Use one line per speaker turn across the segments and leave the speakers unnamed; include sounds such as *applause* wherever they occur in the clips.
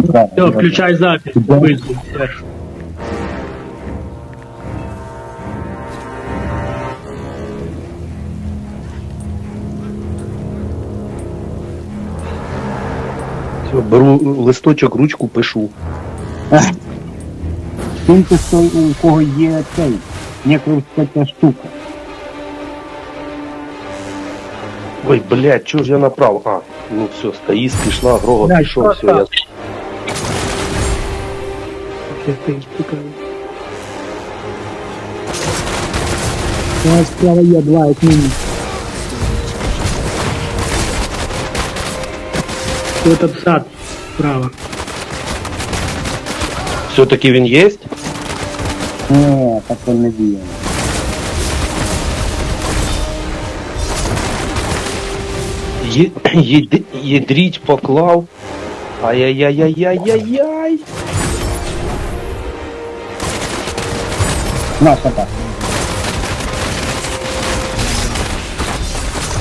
Все, включай запись.
Все, беру листочок, ручку, пишу.
Тільки що у кого є цей, некровська ця штука.
Ой, блядь, чого ж я направо? А, ну все, стоїть, пішла, Грога пішов, все, я...
так? Ще стоїть, цікаво. У нас справа є два, як мінімум. Тут обсад справа.
Все-таки він є?
Ні, так то не діє.
Є, єд, єдріть поклав. Ай-яй-яй-яй-яй-яй.
Наша так.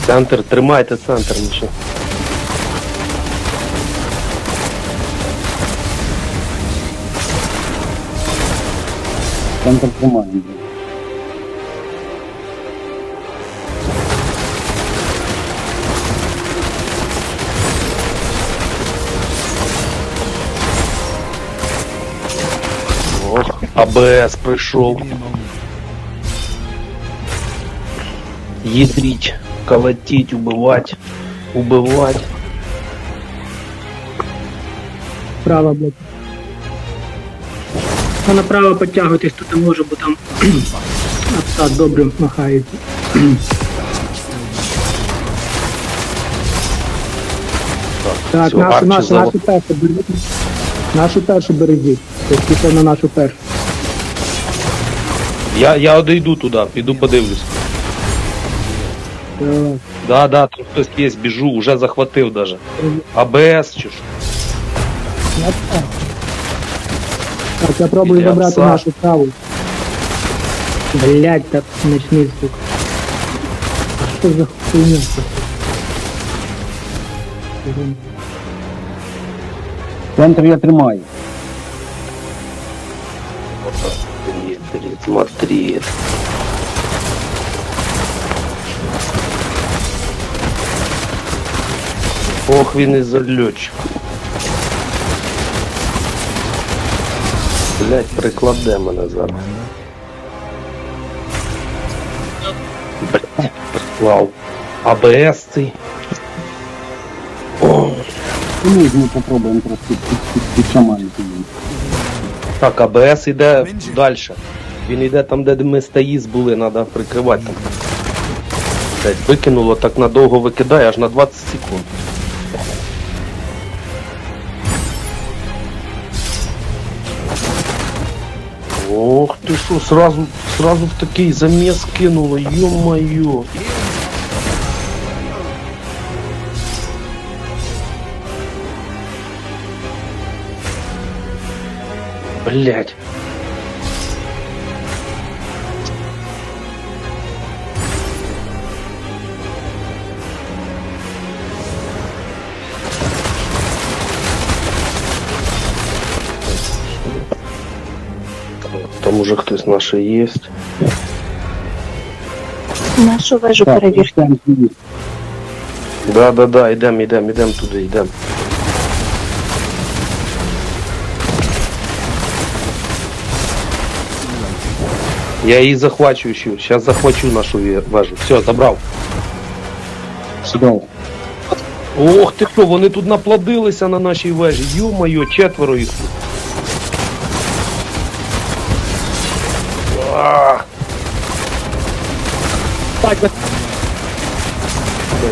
Центр, тримайте центр, нічого.
Центр тримаємо.
АБС прийшов. Ядрить, колотить, убивать, убивать.
Справа, блядь. А направо підтягуйтесь, тут не можу, бо там *clears throat* обсад добре махається. Так, нашу, нашу, нашу першу беріть. Нашу першу бережіть. Пішов на нашу першу.
Я, я одійду туди, піду подивлюсь.
Давай.
Да, да, тут хтось є, біжу, уже захватив даже. АБС чи що?
Так, я пробую
Біля
забрати
пса.
нашу праву. Блять, так ночний звук. Що за хуйня?
Центр я тримаю.
Смотри. Ох, він і зальотчик. Блять, прикладе мене зараз. Блять, приклав. АБС цей. О,
Ну, ми попробуємо трошки під- під- підшаманити їм.
так, АБС іде далі. Він йде там, де ми стоїть були, треба прикривати. Блять, викинуло, так надовго викидає, аж на 20 секунд. Ох ти що, сразу, сразу в такий заміс кинуло, ё-моё. Блять. Там уже хтось наш є.
Нашу вежу
Так,
перевірте.
Да, да, да, йдем, йдем, йдем туди, йдем. Я її захвачу ще. Зараз захвачу нашу вежу. Все, забрав.
Чудово.
Ох ти що, вони тут наплодилися на нашій вежі. Ю-моє, четверо їх тут.
Так,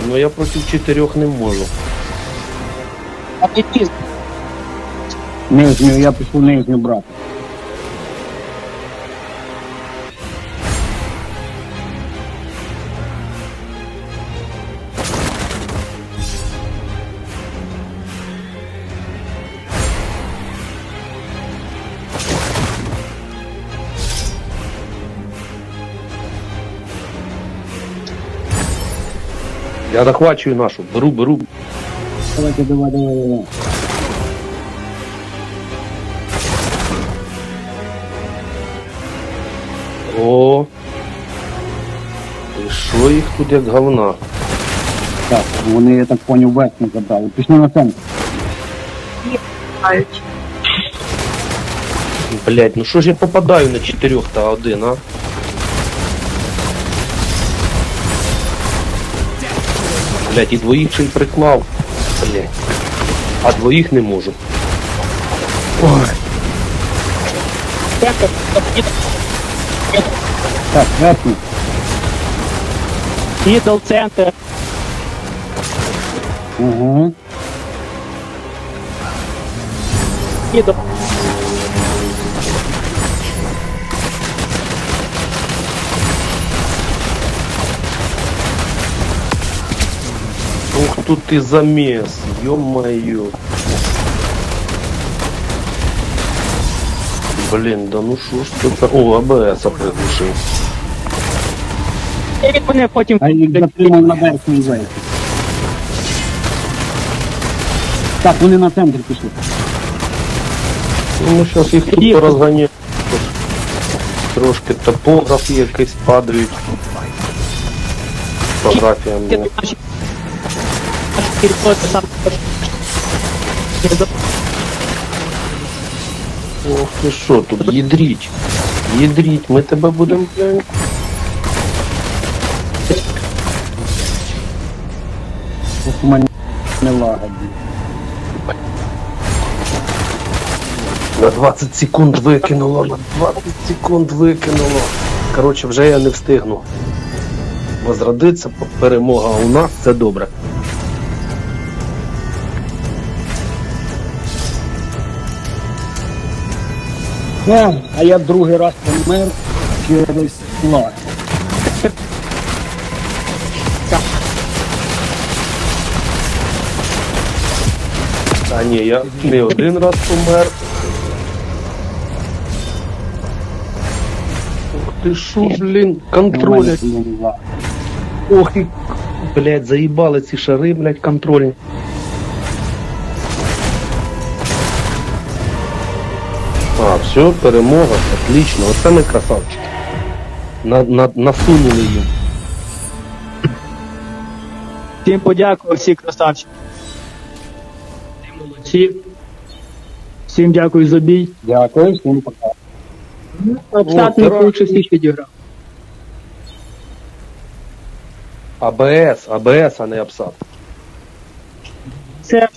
ну я проти чотирьох не можу.
Нижню, я пішов нижню брати.
Я захвачую нашу. Беру, беру.
Давайте, давай, давай, давай.
О. І що їх тут як говна?
Так, вони, я так понял, весь не забрали. Пішли на центр.
Блять, ну що ж я попадаю на чотирьох та один, а? Блять, і двоїх ще й приклав. Блять. А двоїх не можу. Ой.
Так, верхній.
Ідол центр.
Угу.
Ідол.
тут ты замес, ё-моё. Блин, да ну шо ж тут... О, АБС приглушил.
І він мене потім
А їх затримав на верхній вейці. Так, вони на центр пішли.
Ну ми сейчас їх тут
Їх.
порозганяємо. Трошки топограф якийсь падають. Фотографіями.
наші Наші сам.
Ох ти що, тут їдріть. Їдріть, ми тебе будемо, блядь.
У мене не лагодні.
На 20 секунд викинуло, на 20 секунд викинуло. Коротше, вже я не встигну. Возродиться, перемога у нас, це добре.
Е, а я другий раз помер через лаг.
А ні, я не один раз помер. Ух ти шо, блін, контролять. Ох і, блядь, заїбали ці шари, блядь, контролі. А, все, перемога, отлично, оце ми красавчики. На, на, насунули їм.
Всім подякував, всі красавчики.
Ти молодці.
Всім дякую за бій.
Дякую, всім пока.
Обстат не
О,
лучше всіх відіграв.
АБС, АБС, а не АПСАТ.
Це